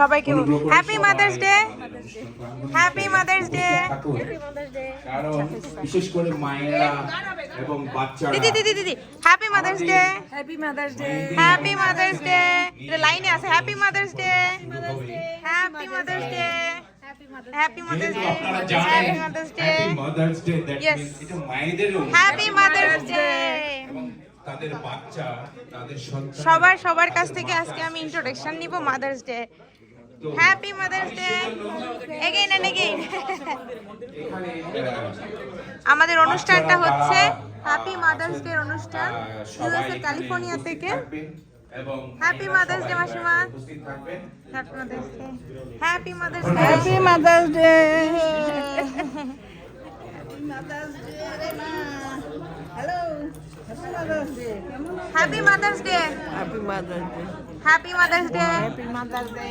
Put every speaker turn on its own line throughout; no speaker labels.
সবাইকে happy mother's day happy mother's day
কারণ বিশেষ করে মায়েরা এবং বাচ্চারা
দিদি দিদি দিদি happy mother's day
happy mother's day
happy mother's day এটা লাইনে আছে happy mother's day happy mother's day Yes.
এটা তাদের বাচ্চা তাদের সন্তান
সবার সবার কাছ থেকে আজকে আমি ইন্ট্রোডাকশন নিব mother's day happy mother's day again and again আমাদের অনুষ্ঠানটা হচ্ছে হ্যাপি মাদার্স ডে অনুষ্ঠান ইউএসএ ক্যালিফোর্নিয়া থেকে। মাসিমা। Happy mother's day happy mother's day
happy mother's day
happy mother's day
happy mother's day
happy mother's day
happy mother's day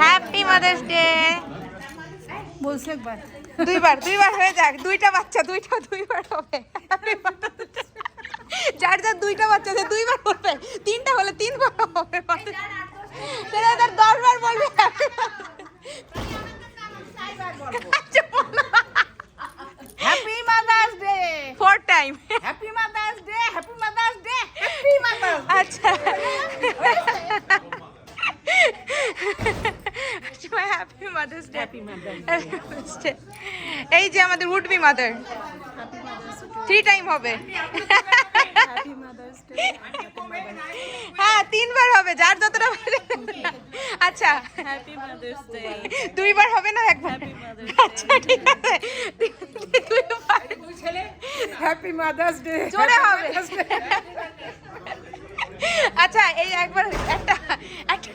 happy mother's day
বলছে একবার।
দুইবার দুইবার হয়ে যাক। দুইটা বাচ্চা দুইটা দুইবার হবে। Happy Mother's Day. যার যার দুইটা বাচ্চা আছে দুইবার বলবে। তিনটা হলে তিনবার হবে সেটা তার দশ বার বলবে
happy mother's day
four time
happy mother's day happy mother's day happy mother's
আচ্ছা। Happy mother's day
happy mother's
এই যে আমাদের would be mother three time হবে। হ্যাঁ তিনবার হবে যার যতটা। আচ্ছা। দুইবার হবে না একবার? আচ্ছা ঠিক আছে। দুইবার
হ্যাপি মাদার্স ডে
জোরে হবে। আচ্ছা এই একবার একটা একটা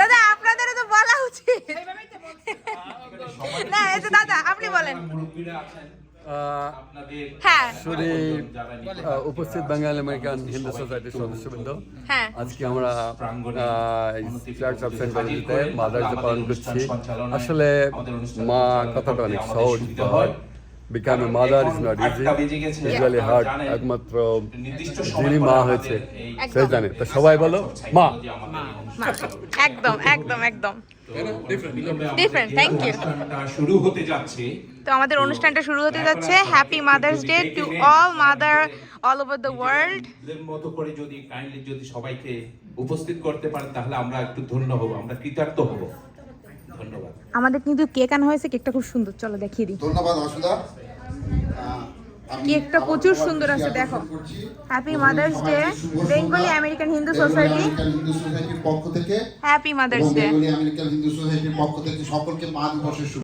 দাদা আপনাদেরও তো বলা উচিত। না এই দাদা আপনি বলেন। হ্যাঁ।
উপস্থিত বাঙালি আমেরিকান হিন্দু সোসাইটির সদস্যবৃন্দ
হ্যাঁ।
আজকে আমরা চার্চ অফ সেন্টারিতে
মাদার
পালন করছি আসলে মা কথাটা অনেক সহজ
হয়
become a mother is not easy usually heart একমাত্র যিনি মা হয়েছে সে জানে। তো সবাই বলো মা।
একদম একদম একদম। thank you.
অনুষ্ঠানটা শুরু হতে যাচ্ছে।
তো আমাদের অনুষ্ঠানটা শুরু হতে যাচ্ছে। Happy mother's day to all mother all over the world
মতো করে যদি কাইন্ডলি যদি সবাইকে উপস্থিত করতে পারেন তাহলে আমরা একটু ধন্য হব আমরা কৃতার্থ হব। ধন্যবাদ।
আমাদের কিন্তু কেক আনা হয়েছে কেকটা খুব সুন্দর। চলো দেখিয়ে দিই।
ধন্যবাদ অসুদা
কেকটা প্রচুর সুন্দর আছে, দেখো। Happy mother's day Bengali American Hindu society
Hindu সোসাইটির পক্ষ থেকে
happy mother's day
Bengali American Hindu সোসাইটির পক্ষ থেকে সকলকে মা দিবসের